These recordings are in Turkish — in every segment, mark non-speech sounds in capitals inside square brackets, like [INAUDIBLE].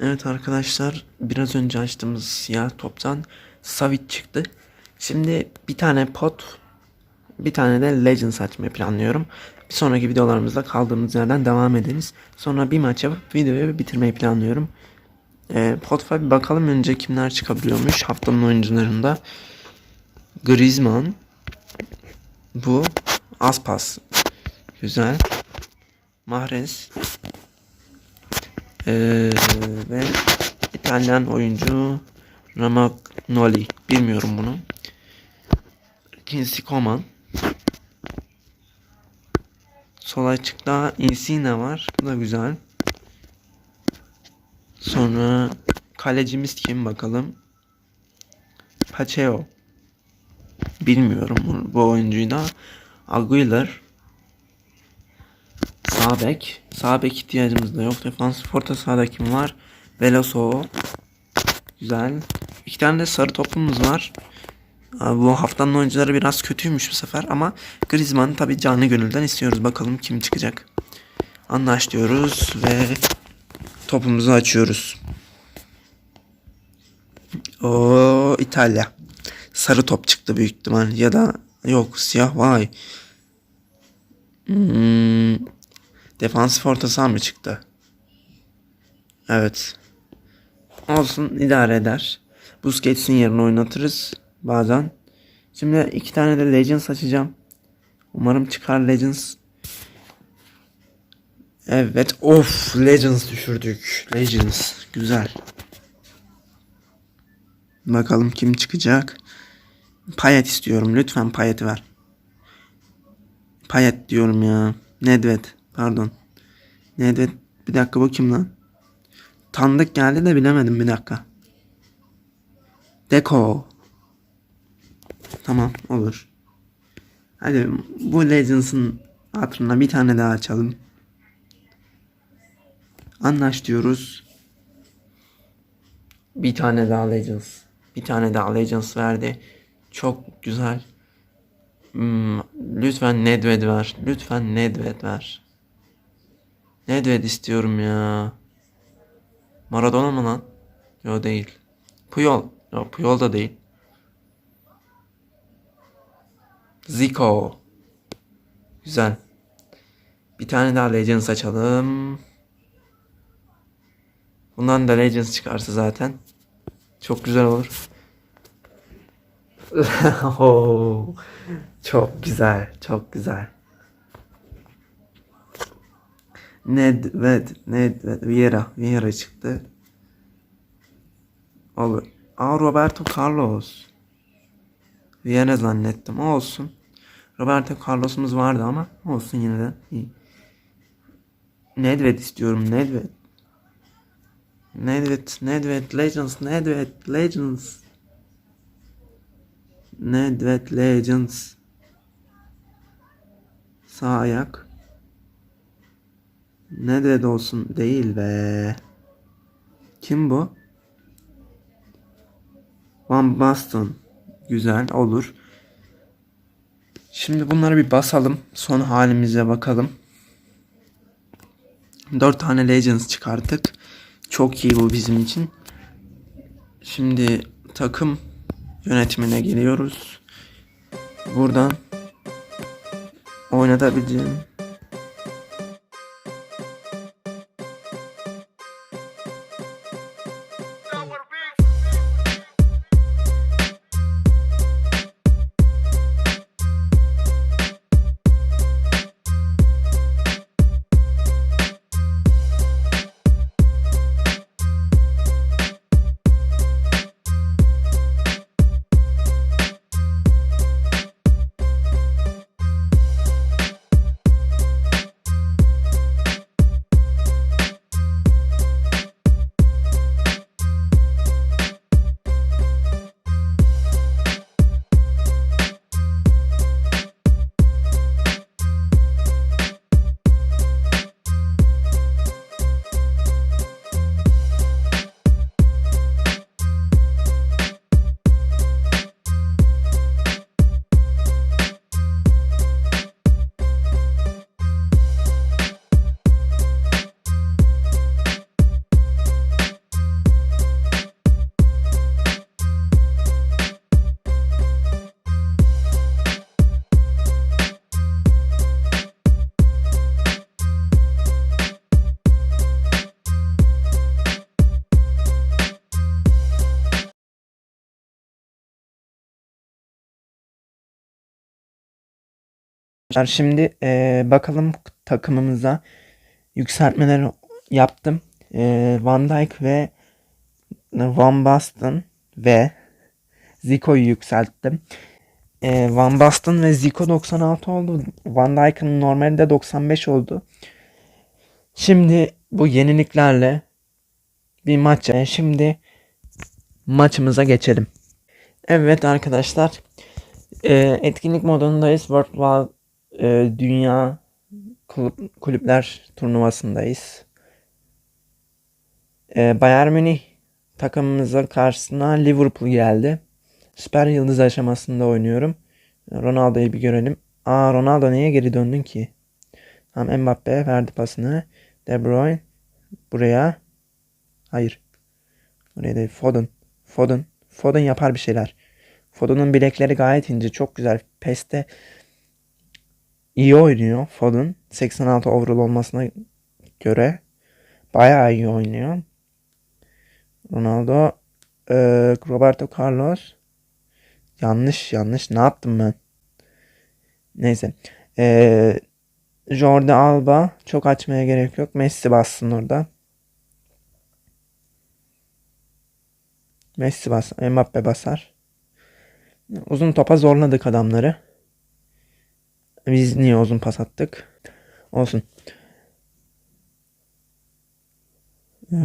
Evet arkadaşlar biraz önce açtığımız siyah toptan Savit çıktı. Şimdi bir tane pot bir tane de Legends açmayı planlıyorum. Bir sonraki videolarımızda kaldığımız yerden devam ederiz. Sonra bir maç yapıp videoyu bitirmeyi planlıyorum. Ee, Pot'a bir bakalım önce kimler çıkabiliyormuş haftanın oyuncularında. Griezmann bu Aspas güzel Mahrez ee, ve İtalyan oyuncu Ramagnoli. Bilmiyorum bunu. Kinsey Coman. Sol açıkta Insigne var. Bu da güzel. Sonra kalecimiz kim bakalım. Pacheco. Bilmiyorum bu oyuncuyu da. Aguilar. Sağ bek. Sağ bek ihtiyacımız da yok. Defans forta sağda kim var? Veloso. Güzel. İki tane de sarı topumuz var. Bu haftanın oyuncuları biraz kötüymüş bu sefer ama Griezmann'ı tabi canı gönülden istiyoruz. Bakalım kim çıkacak. Anlaş diyoruz ve topumuzu açıyoruz. O İtalya. Sarı top çıktı büyük ihtimal ya da yok siyah vay. Hmm, defansif orta saha mı çıktı? Evet. Olsun idare eder. Busquets'in yerine oynatırız bazen. Şimdi iki tane de Legends açacağım. Umarım çıkar Legends. Evet of Legends düşürdük. Legends güzel. Bakalım kim çıkacak. Payet istiyorum. Lütfen Payet'i ver. Payet diyorum ya. Nedved. Pardon. Nedved. Bir dakika kim lan? Tanıdık geldi de bilemedim bir dakika. Deko. Tamam olur. Hadi bu Legends'ın hatırına bir tane daha açalım. Anlaş diyoruz. Bir tane daha Legends. Bir tane daha Legends verdi. Çok güzel. Hmm, lütfen Nedved ver. Lütfen Nedved ver. Nedved istiyorum ya. Maradona mı lan? Yo değil. Puyol. Yo Puyol da değil. Zico. Güzel. Bir tane daha Legends açalım. Bundan da Legends çıkarsa zaten. Çok güzel olur. [LAUGHS] Çok güzel. Çok güzel. Nedved, Nedved, Vieira, Vieira çıktı. Olur. Aa Roberto Carlos. Vieira zannettim. Olsun. Roberto Carlos'umuz vardı ama olsun yine de. İyi. Nedved istiyorum. Nedved. Nedved, Nedved, Legends, Nedved, Legends. Nedved Legends. Sağ ayak. Nedved olsun değil be. Kim bu? Van Basten. Güzel olur. Şimdi bunları bir basalım. Son halimize bakalım. 4 tane Legends çıkarttık. Çok iyi bu bizim için. Şimdi takım yönetimine geliyoruz. Buradan oynatabileceğim Şimdi e, bakalım takımımıza yükseltmeleri yaptım. E, Van Dijk ve Van Basten ve Zico'yu yükselttim. E, Van Basten ve Zico 96 oldu. Van Dijk'ın normalde 95 oldu. Şimdi bu yeniliklerle bir maç. E, şimdi maçımıza geçelim. Evet arkadaşlar. E, etkinlik modundayız. World e, Dünya kulüp, Kulüpler turnuvasındayız. E, Bayern Münih takımımızın karşısına Liverpool geldi. Süper Yıldız aşamasında oynuyorum. Ronaldo'yu bir görelim. Aa Ronaldo niye geri döndün ki? Tamam Mbappe verdi pasını. De Bruyne buraya. Hayır. Buraya değil. Foden. Foden. Foden yapar bir şeyler. Foden'ın bilekleri gayet ince. Çok güzel. PES'te iyi oynuyor Foden. 86 overall olmasına göre bayağı iyi oynuyor. Ronaldo e, Roberto Carlos yanlış yanlış ne yaptım ben? Neyse. E, Jordi Alba çok açmaya gerek yok. Messi bassın orada. Messi bas, Mbappe basar. Uzun topa zorladık adamları. Biz niye uzun pas attık? Olsun. Ee,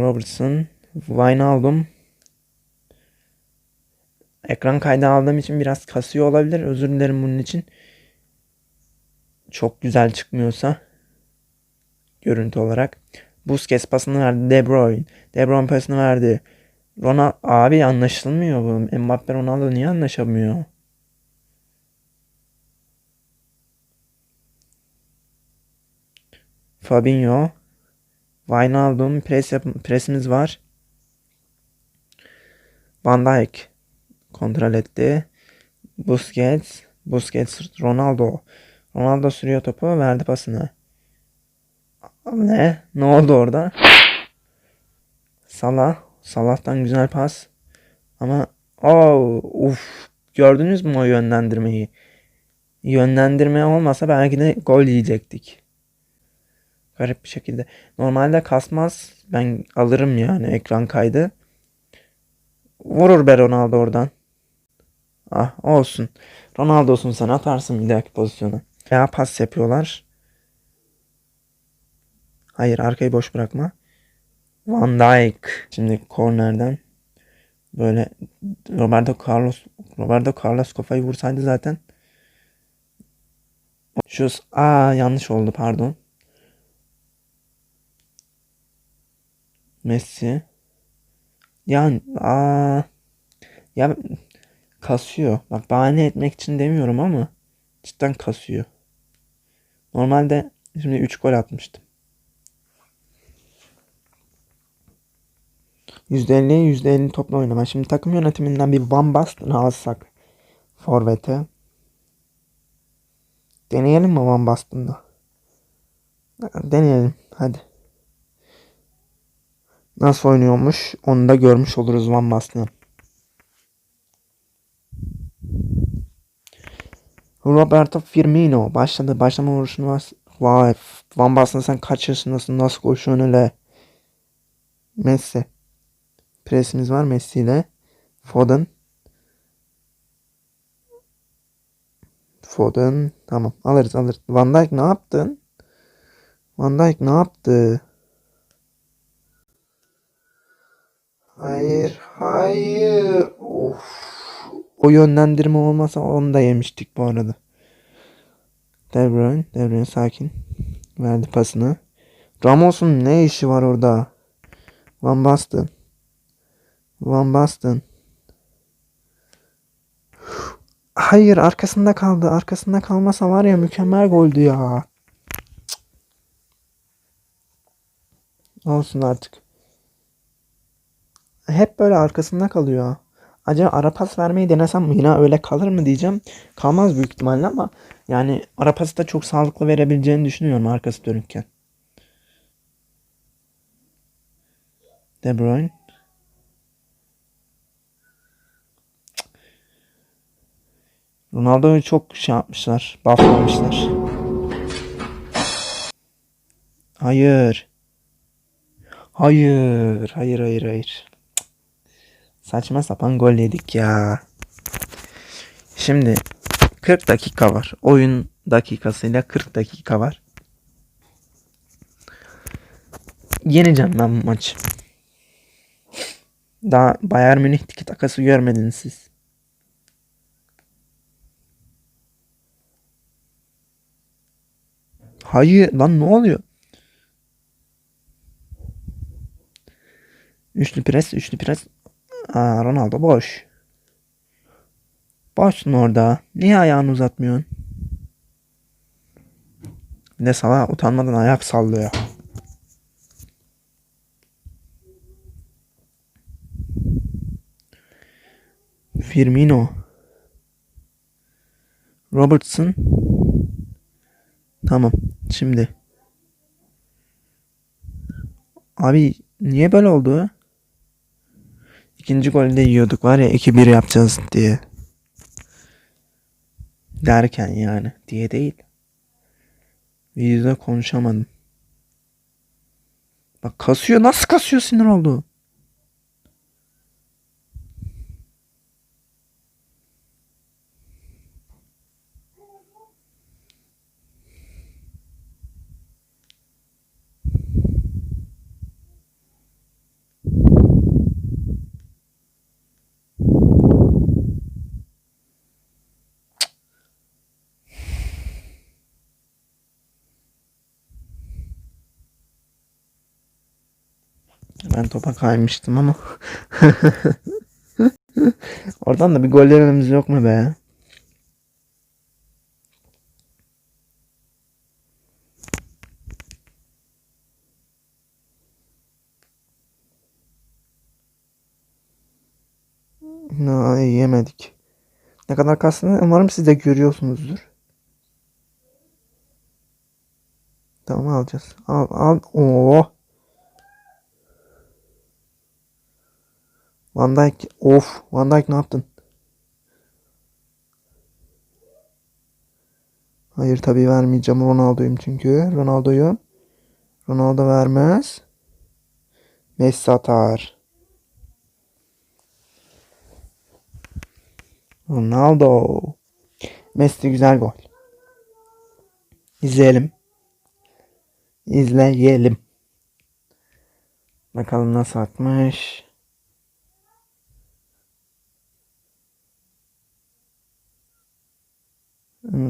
Robertson, Wijnaldum. Ekran kaydı aldığım için biraz kasıyor olabilir. Özür dilerim bunun için. Çok güzel çıkmıyorsa görüntü olarak. Busquets pasını verdi. De Bruyne. De Bruyne pasını verdi. Ronaldo abi anlaşılmıyor bu. Mbappe Ronaldo niye anlaşamıyor? Fabinho. Wijnaldum pres yap presimiz var. Van Dijk kontrol etti. Busquets. Busquets Ronaldo. Ronaldo sürüyor topu. Verdi pasını. Ne? Ne oldu orada? Salah. Salah'tan güzel pas. Ama oh, uf, gördünüz mü o yönlendirmeyi? Yönlendirme olmasa belki de gol yiyecektik. Garip bir şekilde. Normalde kasmaz. Ben alırım yani ekran kaydı. Vurur be Ronaldo oradan. Ah olsun. Ronaldo olsun sen atarsın bir dahaki pozisyona. Veya pas yapıyorlar. Hayır arkayı boş bırakma. Van Dijk. Şimdi kornerden böyle Roberto Carlos Roberto Carlos kafayı vursaydı zaten şu aa yanlış oldu pardon. Messi. Yani aa ya kasıyor. Bak bahane etmek için demiyorum ama cidden kasıyor. Normalde şimdi 3 gol atmıştım. %50'ye %50 topla oynama. Şimdi takım yönetiminden bir Van Basten alsak Forvet'e. Deneyelim mi Van Basten'da? Deneyelim. Hadi. Nasıl oynuyormuş onu da görmüş oluruz Van Basten'ı. Roberto Firmino başladı. Başlama vuruşunu var. Vay. Van Basten sen kaç yaşındasın? Nasıl koşuyorsun öyle? Messi. Presimiz var Messi ile. Foden. Foden. Tamam alırız alırız. Van Dijk ne yaptın? Van Dijk ne yaptı? Hayır, hayır. Of. O yönlendirme olmasa onu da yemiştik bu arada. De Bruyne, De Bruyne sakin. Verdi pasını. Ramos'un ne işi var orada? Van Basten. Van Basten. Hayır arkasında kaldı. Arkasında kalmasa var ya mükemmel goldü ya. Olsun artık. Hep böyle arkasında kalıyor. Acaba ara pas vermeyi denesem yine öyle kalır mı diyeceğim. Kalmaz büyük ihtimalle ama yani ara pası da çok sağlıklı verebileceğini düşünüyorum arkası dönükken. De Bruyne. Ronaldo'yu çok şey yapmışlar. Bufflamışlar. Hayır. Hayır. Hayır hayır hayır. Saçma sapan gol yedik ya. Şimdi 40 dakika var. Oyun dakikasıyla 40 dakika var. Yeneceğim ben bu maçı. Daha Bayern Münih tiki takası görmediniz siz. Hayır lan ne oluyor? Üçlü pres, üçlü pres. Aa, Ronaldo boş. Boşsun orada. Niye ayağını uzatmıyorsun? Bir de sana utanmadan ayak sallıyor. Firmino. Robertson. Tamam. Şimdi. Abi niye böyle oldu? İkinci golü de yiyorduk var ya 2-1 yapacağız diye. Derken yani diye değil. Videoda konuşamadım. Bak kasıyor nasıl kasıyor sinir oldu. Ben topa kaymıştım ama. [LAUGHS] Oradan da bir gol yememiz yok mu be? Ay, yemedik. Ne kadar kastığını umarım siz de görüyorsunuzdur. Tamam alacağız. Al al. Oo. Van Dijk of Van Dijk ne yaptın? Hayır tabii vermeyeceğim Ronaldo'yum çünkü. Ronaldo'yu Ronaldo vermez. Messi atar. Ronaldo. Messi güzel gol. İzleyelim. İzleyelim. Bakalım nasıl atmış.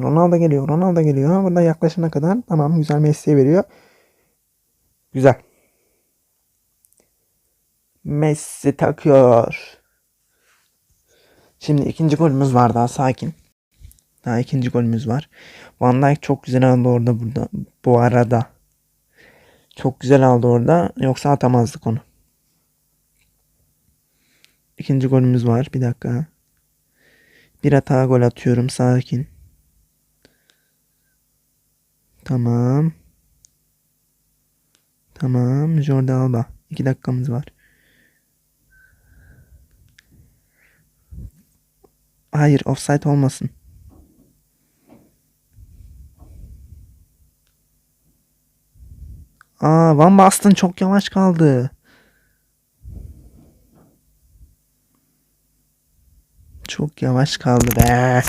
Ronaldo geliyor. Ronaldo geliyor. Burada yaklaşana kadar tamam güzel Messi'ye veriyor. Güzel. Messi takıyor. Şimdi ikinci golümüz var daha sakin. Daha ikinci golümüz var. Van Dijk çok güzel aldı orada burada. Bu arada. Çok güzel aldı orada. Yoksa atamazdık onu. İkinci golümüz var. Bir dakika. Bir hata gol atıyorum. Sakin. Tamam. Tamam. Jordi Alba. İki dakikamız var. Hayır. Offside olmasın. Aa, Van Basten çok yavaş kaldı. Çok yavaş kaldı be.